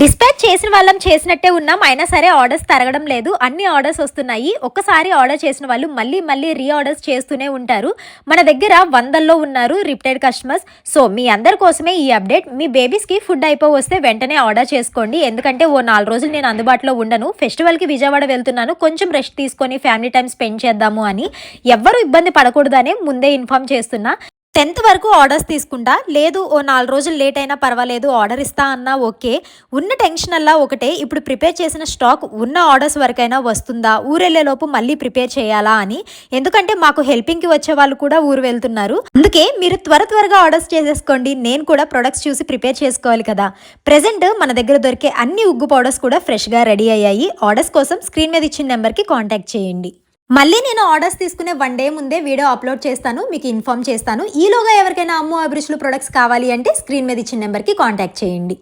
Dispatch చేసిన వాళ్ళం చేసినట్టే ఉన్నాం. అయినా సరే ఆర్డర్స్ తరగడం లేదు. అన్ని ఆర్డర్స్ వస్తున్నాయి. ఒక్కసారి ఆర్డర్ చేసిన వాళ్ళు మళ్ళీ మళ్ళీ రీఆర్డర్స్ చేస్తూనే ఉంటారు. మన దగ్గర వందల్లో ఉన్నారు రిపీటెడ్ కస్టమర్స్ సో మీ అందరి కోసమే ఈ అప్డేట్ మీ బేబీస్కి ఫుడ్ అయిపో వస్తే వెంటనే ఆర్డర్ చేసుకోండి. ఎందుకంటే ఓ నాలుగు రోజులు నేను అందుబాటులో ఉండను. ఫెస్టివల్కి విజయవాడ వెళ్తున్నాను. కొంచెం రెస్ట్ తీసుకొని ఫ్యామిలీ టైం స్పెండ్ చేద్దాము అని. ఎవ్వరూ ఇబ్బంది పడకూడదనే ముందే ఇన్ఫామ్ చేస్తున్నా. టెన్త్ వరకు ఆర్డర్స్ తీసుకుంటా. లేదు ఓ నాలుగు రోజులు లేట్ అయినా పర్వాలేదు ఆర్డర్ ఇస్తా అన్నా ఓకే. ఉన్న టెన్షన్ అలా ఒకటే. ఇప్పుడు ప్రిపేర్ చేసిన స్టాక్ ఉన్న ఆర్డర్స్ వరకైనా వస్తుందా? ఊరెళ్ళేలోపు మళ్ళీ ప్రిపేర్ చేయాలా అని. ఎందుకంటే మాకు హెల్పింగ్కి వచ్చే వాళ్ళు కూడా ఊరు వెళ్తున్నారు. అందుకే మీరు త్వర త్వరగా ఆర్డర్స్ చేసేసుకోండి. నేను కూడా ప్రొడక్ట్స్ చూసి ప్రిపేర్ చేసుకోవాలి కదా. ప్రెసెంట్ మన దగ్గర దొరికే అన్ని ఉగ్గు పౌడర్స్ కూడా ఫ్రెష్గా రెడీ అయ్యాయి. ఆర్డర్స్ కోసం స్క్రీన్ మీద ఇచ్చిన నెంబర్కి కాంటాక్ట్ చేయండి. మళ్ళీ నేను ఆర్డర్స్ తీసుకునే వన్ డే ముందే వీడియో అప్లోడ్ చేస్తాను మీకు ఇన్ఫామ్ చేస్తాను. ఈలోగా ఎవరికైనా అమ్ము అభిరుచులు ప్రొడక్ట్స్ కావాలి అంటే స్క్రీన్ మీద ఇచ్చిన నెంబర్కి కాంటాక్ట్ చేయండి.